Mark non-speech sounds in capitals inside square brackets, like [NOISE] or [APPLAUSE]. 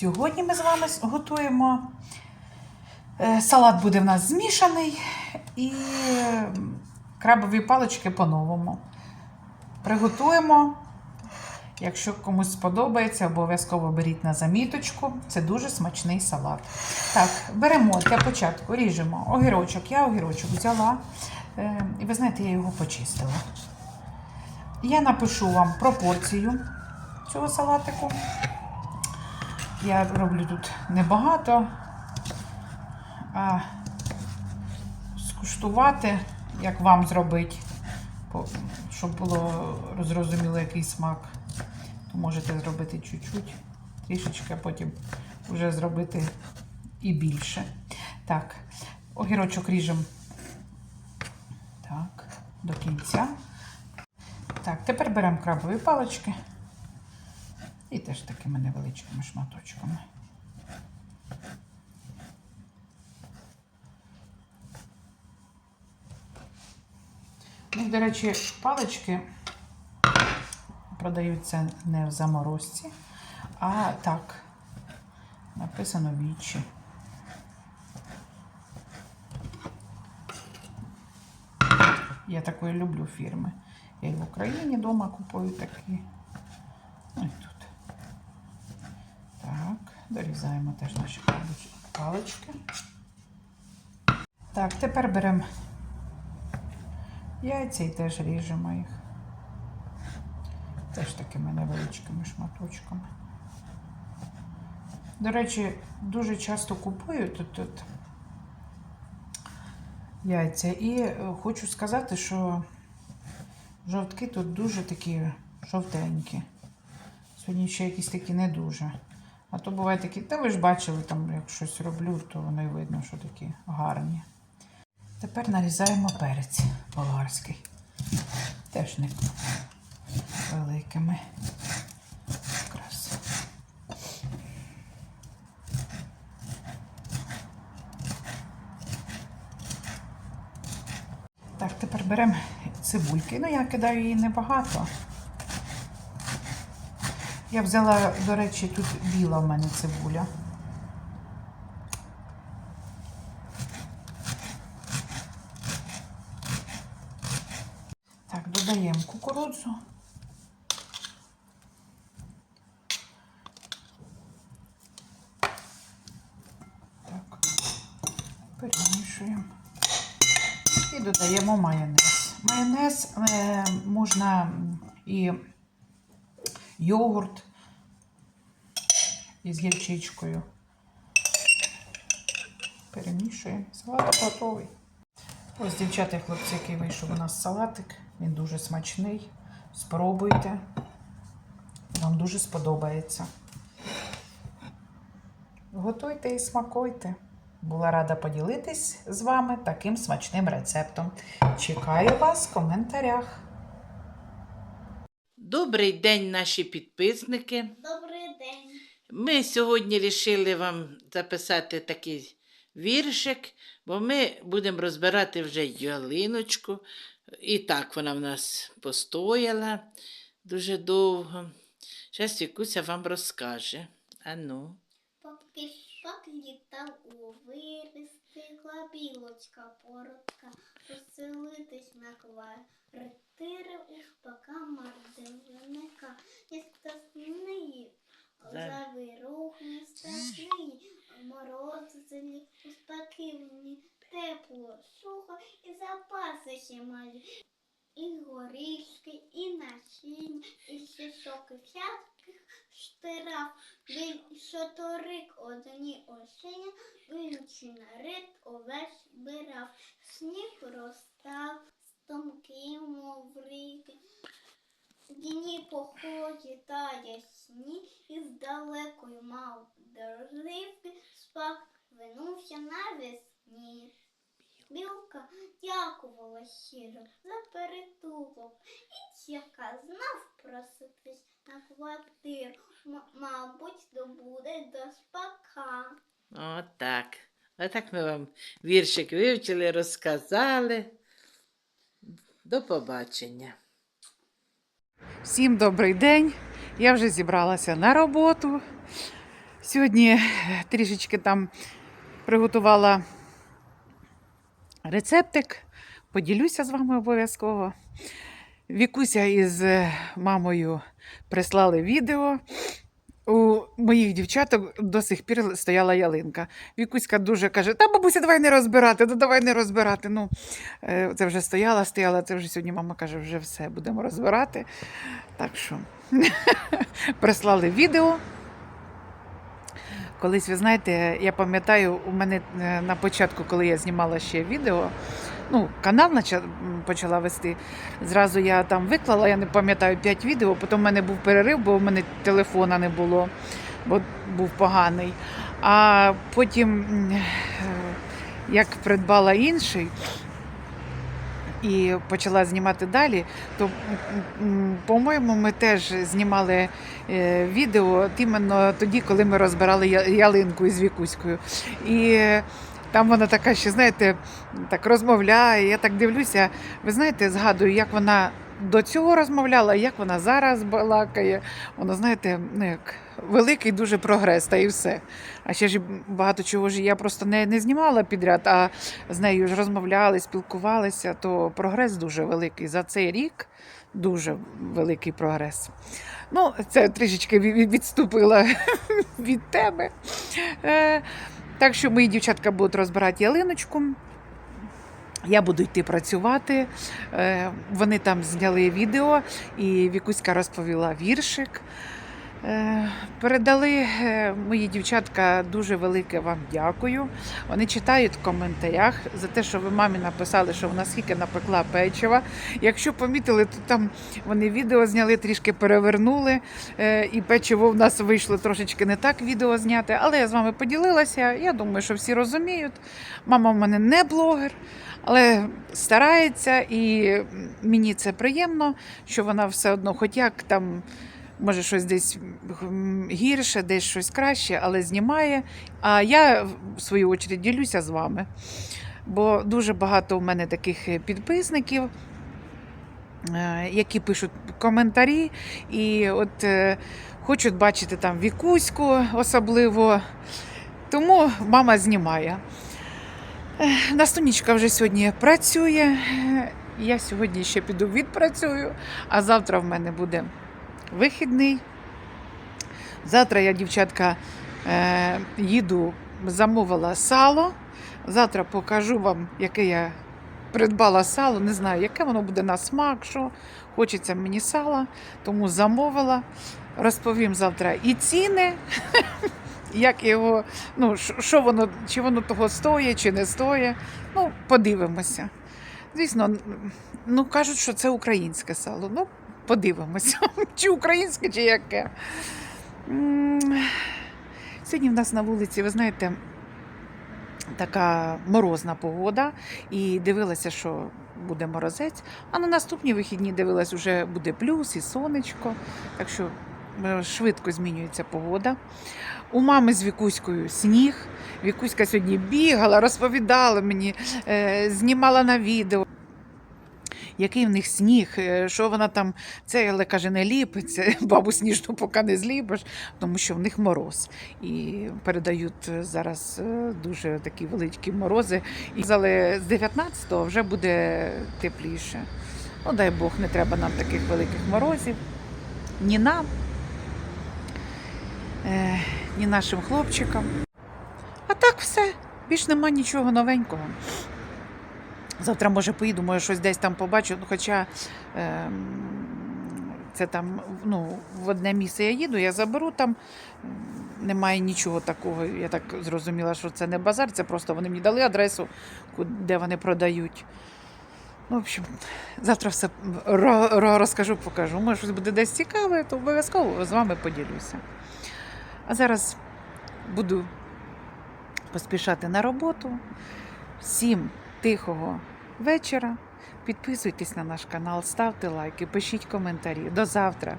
Сьогодні ми з вами готуємо. е, Салат буде в нас змішаний і крабові палички по-новому. Приготуємо. Якщо комусь сподобається, обов'язково беріть на заміточку. Це дуже смачний салат. Так, беремо для початку, ріжемо огірочок. Я огірочок взяла. е, І ви знаєте, я його почистила. Я напишу вам пропорцію цього салатику. Я роблю тут небагато, а скуштувати, як вам зробити, щоб було зрозуміло, який смак. То можете зробити чуть-чуть, трішечки, а потім вже зробити і більше. Так, огірочок ріжемо так, до кінця. Так, тепер беремо крабові палички. І теж такими невеличкими шматочками. Ну, до речі, палички продаються не в заморозці, а так, написано вічі. Я такої люблю фірми. Я і в Україні вдома купую такі. Ну і тут. Дорізаємо теж наші палички. Так, тепер беремо яйця і теж ріжемо їх. Теж такими невеличкими шматочками. До речі, дуже часто купую тут, тут яйця. І е, хочу сказати, що жовтки тут дуже такі жовтенькі. Сьогодні ще якісь такі не дуже. А то бувають такі, та ви ж бачили, там, як щось роблю, то воно і видно, що такі гарні. Тепер нарізаємо перець болгарський. Теж не великими. Якраз. Так, тепер беремо цибульки. Ну, я кидаю її небагато. Я взяла, до речі, тут біла в мене цибуля. Так, додаємо кукурудзу. Так, перемішуємо. І додаємо майонез. Майонез е, можна і йогурт із гірчичкою. Перемішуємо. Салат готовий. Ось, дівчата і хлопці, який вийшов у нас салатик. Він дуже смачний. Спробуйте. Вам дуже сподобається. Готуйте і смакуйте. Була рада поділитись з вами таким смачним рецептом. Чекаю вас в коментарях. Добрий день, наші підписники. Добрий день. Ми сьогодні вирішили вам записати такий віршик, бо ми будемо розбирати вже ялиночку. І так вона в нас постояла дуже довго. Зараз Вікуся вам розкаже. Ану. Поки шпак літав у вирі, стигла білочка коротка, поселитись на квартири у шпака мардивника. І страшний За- завірух, не страшний, мороз злі, у спаківні, тепло, сухо і запаси ще малі. І горішки, і насіння, і ще соки всяких штирав. Він шоторик одні осіння, на рит овець збирав. Сніг розстав, стомки, мов ріки. Дні поході та ясні, і з мав дорожливки, спак винувся навесні. Білка дякувала щиро за перетулок, і яка знав проситись на квартиру, М- мабуть, добуде до спака. Отак. Отак ми вам віршик вивчили, розказали. До побачення. Всім добрий день. Я вже зібралася на роботу. Сьогодні трішечки там приготувала рецептик. Поділюся з вами обов'язково. Вікуся із е, мамою прислали відео. У моїх дівчаток до сих пір стояла ялинка. Вікуська дуже каже: Та бабуся, давай не розбирати, ну давай не розбирати. Ну, е, це вже стояла, стояла, це вже сьогодні мама каже, вже все будемо розбирати. Так що [LAUGHS] прислали відео. Колись, ви знаєте, я пам'ятаю, у мене е, на початку, коли я знімала ще відео, ну, канал почала вести. Зразу я там виклала, я не пам'ятаю, 5 відео, потім в мене був перерив, бо в мене телефона не було, бо був поганий. А потім, як придбала інший, і почала знімати далі, то, по-моєму, ми теж знімали е, відео іменно тоді, коли ми розбирали ялинку із Вікуською. І там вона така ще, знаєте, так розмовляє. Я так дивлюся, ви знаєте, згадую, як вона до цього розмовляла, як вона зараз балакає. Воно, знаєте, ну як великий дуже прогрес, та і все. А ще ж багато чого ж я просто не, не знімала підряд, а з нею ж розмовляли, спілкувалися, то прогрес дуже великий. За цей рік дуже великий прогрес. Ну, це трішечки ві- ві- відступила [LAUGHS] від теми. Так що мої дівчатка будуть розбирати ялиночку. Я буду йти працювати. Е, Вони там зняли відео, і Вікуська розповіла віршик. Е, Передали е, мої дівчатка дуже велике вам дякую. Вони читають в коментарях за те, що ви мамі написали, що вона скільки напекла печива. Якщо помітили, то там вони відео зняли, трішки перевернули, е, і печиво в нас вийшло трошечки не так відео зняти. Але я з вами поділилася. Я думаю, що всі розуміють. Мама в мене не блогер, але старається, і мені це приємно, що вона все одно, хоч як там. Може, щось десь гірше, десь щось краще, але знімає. А я, в свою очередь, ділюся з вами. Бо дуже багато у мене таких е, підписників, е, які пишуть коментарі, і от е, хочуть бачити там вікуську особливо. Тому мама знімає. Настунічка вже сьогодні працює. Я сьогодні ще піду відпрацюю, а завтра в мене буде вихідний. Завтра я, дівчатка, е, їду, замовила сало. Завтра покажу вам, яке я придбала сало. Не знаю, яке воно буде на смак, що хочеться мені сала, тому замовила. Розповім завтра і ціни, [LAUGHS] як його, ну, що- воно, чи воно того стоїть, чи не стоїть. Ну, подивимося. Звісно, ну кажуть, що це українське сало. Ну, подивимося, [LAUGHS] чи українське, чи яке. Сьогодні в нас на вулиці, ви знаєте, така морозна погода, і дивилася, що буде морозець. А на наступні вихідні дивилась, вже буде плюс і сонечко. Так що е, швидко змінюється погода. У мами з Вікуською сніг. Вікуська сьогодні бігала, розповідала мені, е, знімала на відео. Який в них сніг, е, що вона там, це, але каже, не ліпиться, [LAUGHS] бабу сніжну поки не зліпиш, тому що в них мороз. І передають е, зараз е, дуже такі великі морози. І казали, з 19-го вже буде тепліше. Ну, дай Бог, не треба нам таких великих морозів. Ні нам, ні нашим хлопчикам. А так все, більш нема нічого новенького. Завтра, може, поїду, може, щось десь там побачу. Ну, хоча ем, це там ну, в одне місце я їду, я заберу там. Немає нічого такого. Я так зрозуміла, що це не базар, це просто вони мені дали адресу, де вони продають. Ну, в общем, завтра все ро- ро- розкажу, покажу. Може, щось буде десь цікаве, то обов'язково з вами поділюся. А зараз буду поспішати на роботу. Всім тихого вечора. Підписуйтесь на наш канал, ставте лайки, пишіть коментарі. До завтра.